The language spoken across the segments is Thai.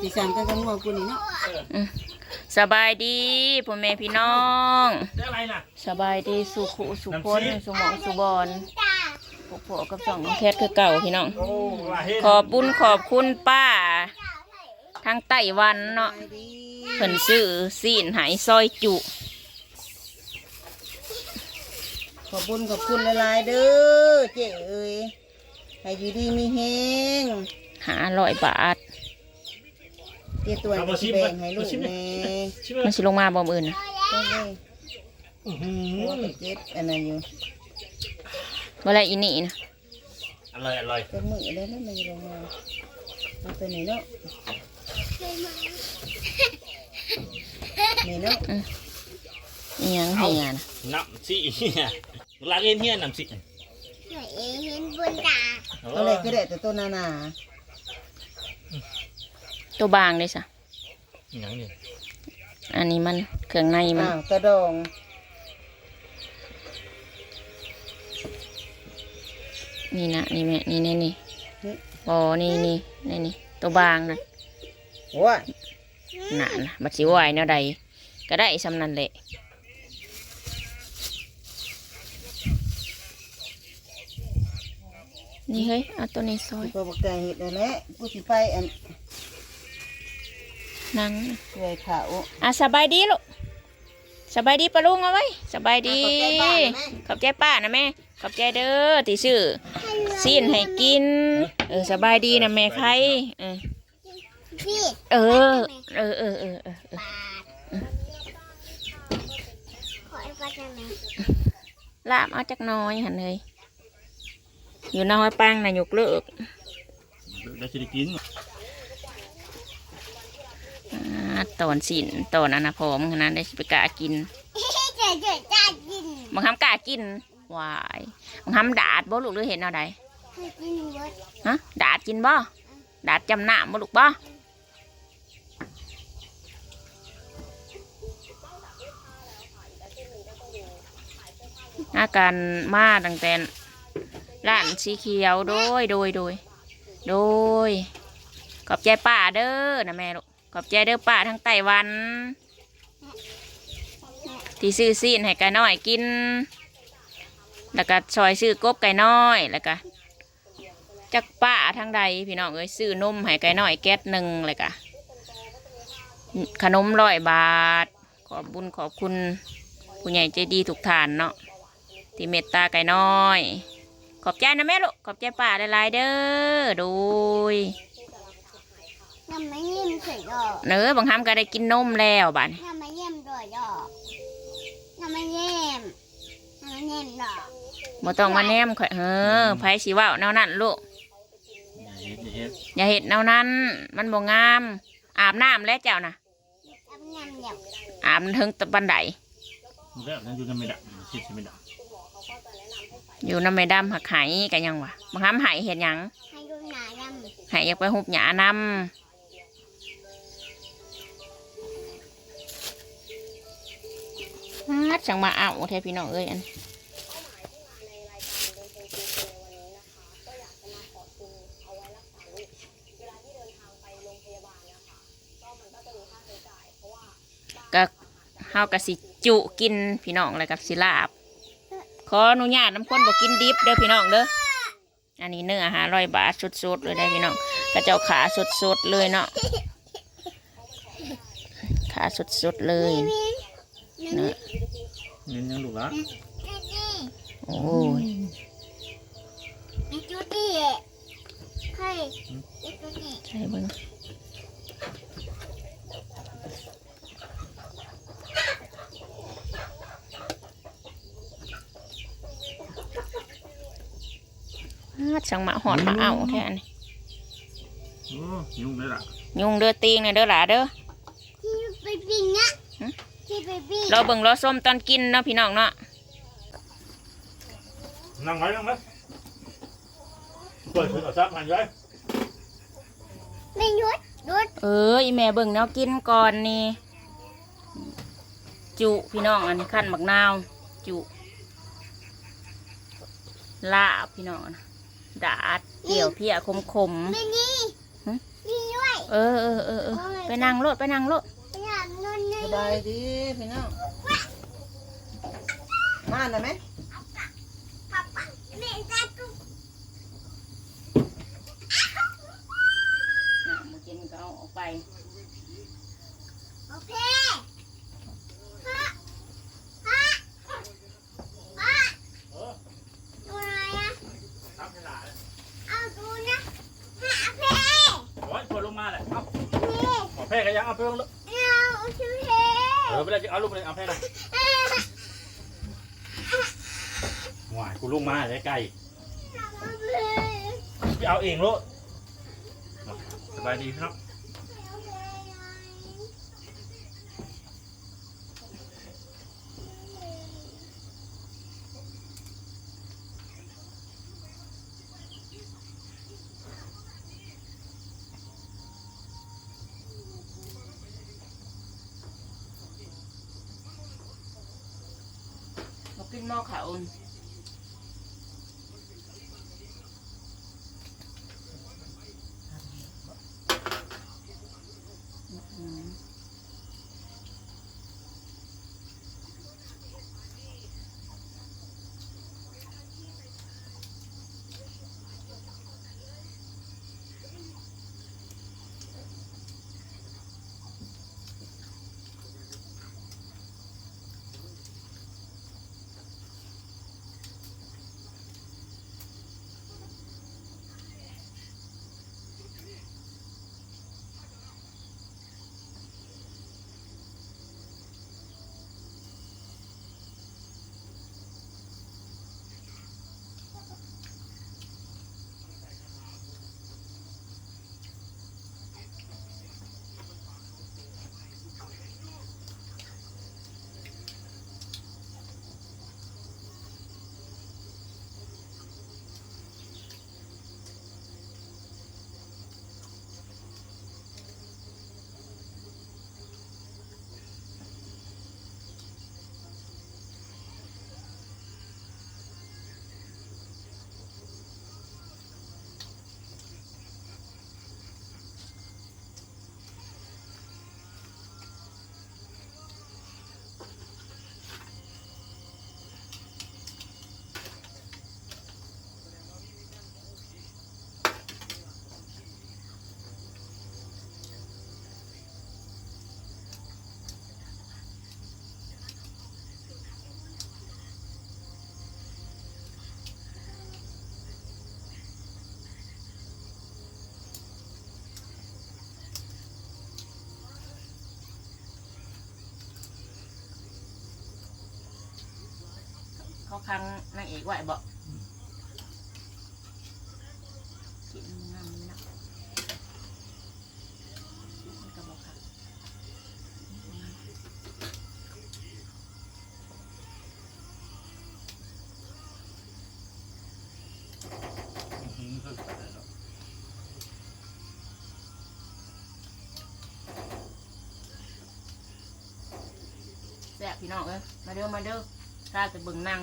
สีสันกันกับงัวกูนี่เนาะสบายดีพ่อแม่พี่น้อง ได้อะไรน่ะ สบายดีสุขุสุขนน้ำซีสุหมองสุบอนพวกพ่อกับสองน้องแคทคือเก่าพี่น้อง โอ้ลาเฮ็ดขอบบุญขอบคุณป้า ทางไต้หวันเนาะไปดีเพิ่นซื้อซีนหายซอยจุ ขอบคุญขอบคุณหลายๆเด้อเจ๊เอ้ยให้อยู่ดีมีแฮงหาร้อยบาท เตี้ยตัวจะสิแบ่งให้ลูกแม่ชิมมันสิลงมาบ่มอื่นน่ะได้เลยอื้อหืหัวอก็เจ็บอันนั้นอยู่บ่ละอีนี่นะอร่อยอร่อยเป็นมือได้แล้วมันลงมาเอาตัวนี้เนาะนี่เนาะอีหยังเฮียนะน้ำสิเนี่ยลาเฮ็ดเฮียน้ำสิหน่อยเองเห็นบนตาเอาเลยก็ได้แต่ตัวหนา ตัวบางเลยสะหยังเนี่ยอันนี้มันเครื่องในๆมันอ้าวกระดองนี่นะนี่แม่นี่นี่นี่อ๋อนี่นี่นี่นี่ตัวบางนะโอ้ยหนานะบัดสิไหวแนวใดก็ได้สำนันแหละนี่เฮ้ยเอาตัวนี้ซอย ตัวบักไก่เห็ดนั่นแหละกูสิไปอัน นั่งเกลือขาวอะสบายดีลูกสบายดีปะลุงเอาไว้สบายดี ขอบใจป้านะแม่ ขอบใจป้านะแม่ขอบใจเด้อที่ซื้อซีนให้กิน เออสบายดีนะแม่ใครเออพี่เออ เออเออเออเออเออขอไอ้ปลาจังไหมลาบเอาจักหน้อยหันเลยอยู่น้อยปังนะยกเลิกได้สิได้กินอ่า ตอนสินตอนอนนาพร้อมขนาดได้สิไปกะกินเจ๋อเจ๋อจ้ากินบางคำกะกินวายบางคำดาดบ่ลูกหรือเห็นเอาใดให้กินเยอะฮะดาดกินบ่ดาดจำหน้าบ่ลูกบ่อาการมาตั้งแต่ร้านสีเขียวโดยโดยโดยโดยขอบใจป้าเด้อนะแม่ลูก ขอบใจเด้อป้าทั้งไต้หวัน ที่ซื้อซีนให้ไก่น้อยกิน แล้วก็ซอยซื้อกบไก่น้อยแล้วก็จักป้าทางใดพี่น้องเอ้ยซื้อนมให้ไก่น้อยแก๊สหนึ่งเลยก็ขนมร้อยบาท ขอบบุญขอบคุณ ผู้ใหญ่ใจดีทุกท่านเนาะที่เมตตาไก่น้อย ขอบใจนะแม่ลูกขอบใจป้าหลายๆเด้อโดย น้ำไม่เยี่ยมเฉยดอกเนื้อบางคำก็ได้กินนมแล้วบ้านน้ำไม่เยี่ยมด้วยดอกน้ำไม่เยี่ยมน้ำไม่เยี่ยมดอกบ่ต้องมาแนมข่อยเออไผสิเว้าแนวนั้นลูก อย่าเฮ็ดอย่าเฮ็ดอย่าเห็ดแนวนั้น มันบ่งาม อาบน้ำแล้วเจ้านะน้ำเยี่ยมเดี๋ยวอาบถึงตะบันไดมันก็นั่นอยู่กันไม่ได้คิดใช่ไม่ได้อยู่น้ำไม่ดำหักไหกันยังวะบางคำไหเห็ดหยังให้ดูหนาดไหอยากไปหุบหยานำ ฮัดจังมาเอาแท้พี่น้องเอ้ยอันก็เฮากะสิจุกินพี่น้องอะไรกับสิลาบ ขออนุญาตน้ำข้นบอกกินดิบเด้อพี่น้องเด้อ อันนี้เนื้อหาร้อยบาทสดๆเลยได้พี่น้องกระเจ้าขาสดๆเลยเนาะขาสดๆเลย นื้อเงินยังลูกละำนี่โอ้ยนี่จุดนี่เฮ้ยนี่จุดนี่ใช่เบิ้งฮัดช่างมาหอดมาเอาแทนโอ้ยุ่งเลยล่ะยุงเด้อตีงเนี่ยเด้อหล่ะเด้อ ที่ไปปิ้งนะ หึ ที่ไปปิ้ง เราเบิ่งเราส้มตอนกินเนาะพี่น้องเนาะนั่งไว้นั่งไว้เปิดถุงเอาซับหันไว้ไม่หยุดหยุดเอออีแม่เบิ่งแนวกินก่อนนี่จุพี่น้องอันนี้ขั้นบักนาวจุลาบพี่น้องอันดาดเกี่ยวเพียคมคมไม่นี่หึนี่ด้วยเออเออเออเออไปนั่งโลดไปนั่งโล บายดีพี่น้องมาหน่อยไหมปับปับแม่จะตุ๊กน่ะมากินก็เอาออกไป โอเคฮะฮะฮะดูอะไรอะทำขนาดเลยเอาดูนะฮะเพโอ้ยพอลงมาแหละเอาเพหมอแพร่กันยังเอาไปลง ออไปเลยเอาลูกไปเลยเอาแพร่หน่อยหวายกูลงมาเลยไก่ไปเอาเองลูกสบายดีพี่น้อง มา กินหม้อขาวอุ่น เขาคังนางเอกไหวบอกกินน้ำนะมันก็บอกค่ะอื้อหือสุดยอดเลยเนาะแซ่บพี่น้องเอ้ยมาเด้อมาเด้อข้าจะเบิ่งหนัง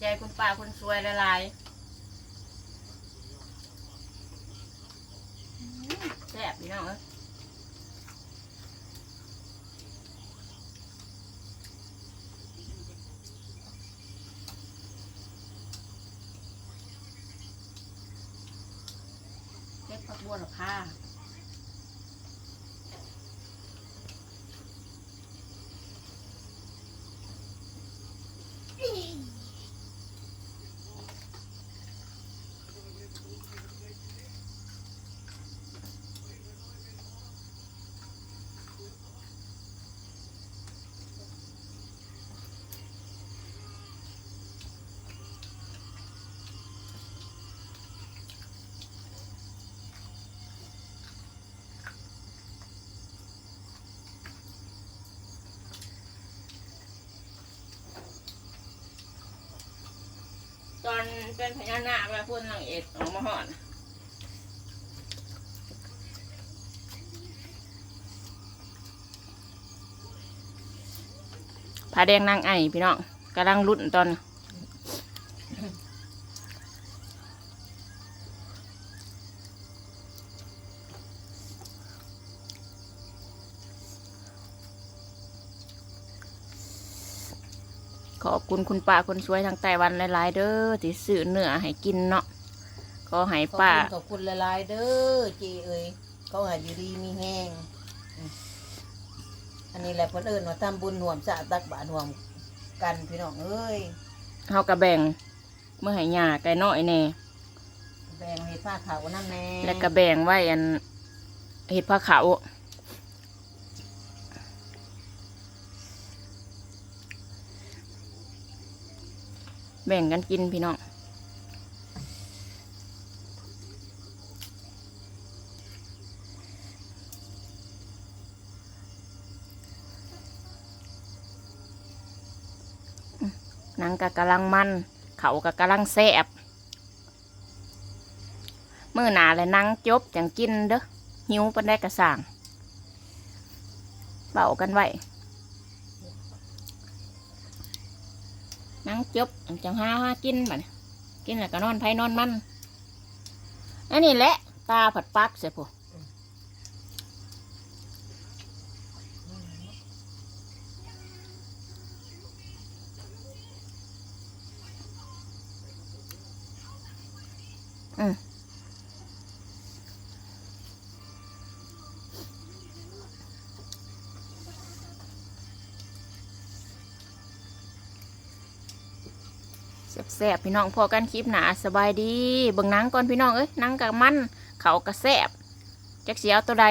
ใจคุณป้าคุณสวยหลายๆแซ่บพี่น้องเอ้ยเก็บผักบัวหรอค่ะ เป็นพญานาคแล้วพูดนางเอกออกมาหอนผาแดงนางไอพี่น้องกำลังรุ่นตอน อบคุณคุณป้าคนสวยทางไต้หวันหลายๆเด้อที่ซื้อเนื้อให้กินเนาะขอให้ขอบป้า คุณขอบคุณหลายๆเด้อเจเอ้ยเขาหาอยู่ดีมีแห้งอืมอันนี้แหละเพิ่นเอิ้นว่าทำบุญห่วมสะตักบาตรห่วมกันพี่น้องเอ้ยเฮากระแบ่งเมื่อให้ยาไก่น้อยแน่ แบ่งให้ผ้าขาวน้ำแน่แล้วก็แบ่งไว้อันเห็ดผ้าขาว แบ่งกันกินพี่น้องหนังกะกำลังมันเขากะกำลังแซ่บมื่อหนาและนั่งจบจังกินเด้อหิวปันได้กระสั่งเบากันไว้ นั่งจบจังห้าห้ากินบัดนี้กินแล้วก็นอนไผนอนมันอันนี้แหละ ตาผัดปักเสียผู้อืม แซ่บๆพี่น้องพอกันคลิปหนาสบายดีเบิ่งนังก่อนพี่น้องเอ้ยนังกับมันเขากระแซบจักเสียวตัวใด